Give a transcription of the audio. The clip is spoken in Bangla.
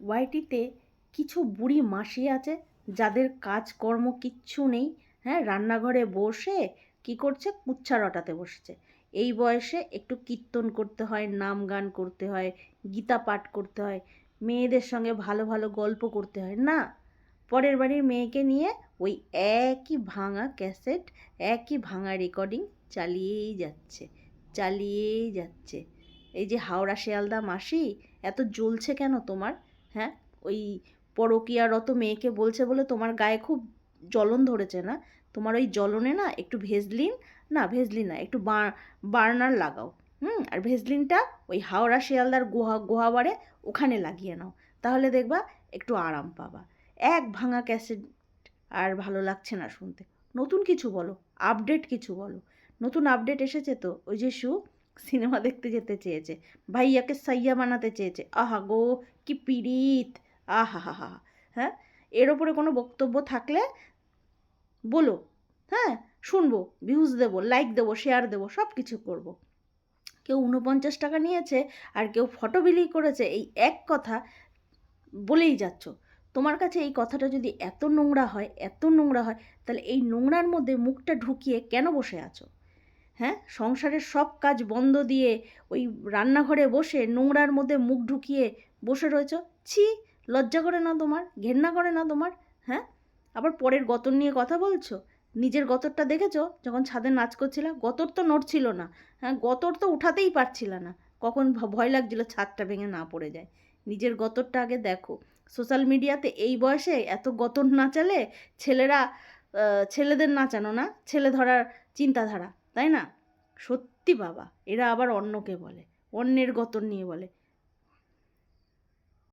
ওয়াইটিতে কিছু বুড়ি মাসি আছে যাদের কাজকর্ম কিচ্ছু নেই হ্যাঁ রান্নাঘরে বসে কি করছে? কুচ্ছা রটাতে বসেছে। এই বয়সে একটু কীর্তন করতে হয়, নাম গান করতে হয়, গীতা পাঠ করতে হয়, মেয়েদের সঙ্গে ভালো ভালো গল্প করতে হয়। না, পরের বাড়ির মেয়েকে নিয়ে ওই একই ভাঙা ক্যাসেট, একই ভাঙা রেকর্ডিং চালিয়েই যাচ্ছে চালিয়েই যাচ্ছে। এই যে হাওড়া শিয়ালদা মাসি, এত জ্বলছে কেন তোমার? হ্যাঁ? ওই পরকীয়ারত মেয়েকে বলছে বলে তোমার গায়ে খুব জ্বলন ধরেছে না? তোমার ওই জ্বলনে না একটু ভেজলিন, না ভেজলিন না, একটু বার্নার লাগাও, হুম? আর ভেজলিনটা ওই হাওড়া শিয়ালদার গুহা, গুহাবারে ওখানে লাগিয়ে নাও। তাহলে দেখবা একটু আরাম পাবা। এক ভাঙা ক্যাসেট আর ভালো লাগছে না শুনতে। নতুন কিছু বলো, আপডেট কিছু বলো। নতুন আপডেট এসেছে তো? ওই যে শু সিনেমা দেখতে যেতে চেয়েছে। ভাইয়াকে সাইয়া বানাতে চেয়েছে। আহা গো, কি পিড়িত। আহা হা হা হ্যাঁ? এর ওপরে কোনো বক্তব্য থাকলে বলো। হ্যাঁ? শুনব ভিউজ দেবো লাইক দেবো শেয়ার দেবো সব কিছু করব। কেউ উনপঞ্চাশ টাকা নিয়েছে আর কেউ ফটো বিলি করেছে, এই এক কথা বলেই যাচ্ছ। তোমার কাছে এই কথাটা যদি এত নোংরা হয়, এত নোংরা হয়, তাহলে এই নোংরার মধ্যে মুখটা ঢুকিয়ে কেন বসে আছো? হ্যাঁ? সংসারের সব কাজ বন্ধ দিয়ে ওই রান্নাঘরে বসে নোংরার মধ্যে মুখ ঢুকিয়ে বসে রয়েছ। ছি, লজ্জা করে না তোমার? ঘেন্না করে না তোমার? হ্যাঁ? আবার পরের গতর নিয়ে কথা বলছো? নিজের গতরটা দেখেছ? যখন ছাদে নাচ করছিলা, গতর তো নড়ছিল না। হ্যাঁ গতর তো উঠাতেই পারছিল না। কখন ভয় লাগছিল ছাদটা ভেঙে না পড়ে যায়। নিজের গতরটা আগে দেখো। সোশ্যাল মিডিয়াতে এই বয়সে এত গতর নাচালে ছেলেরা ছেলেদের নাচানো না? ছেলে ধরার চিন্তাধারা। তাই না? সত্যি বাবা। এরা আবার অন্যকে বলে অন্যের গতন নিয়ে বলে।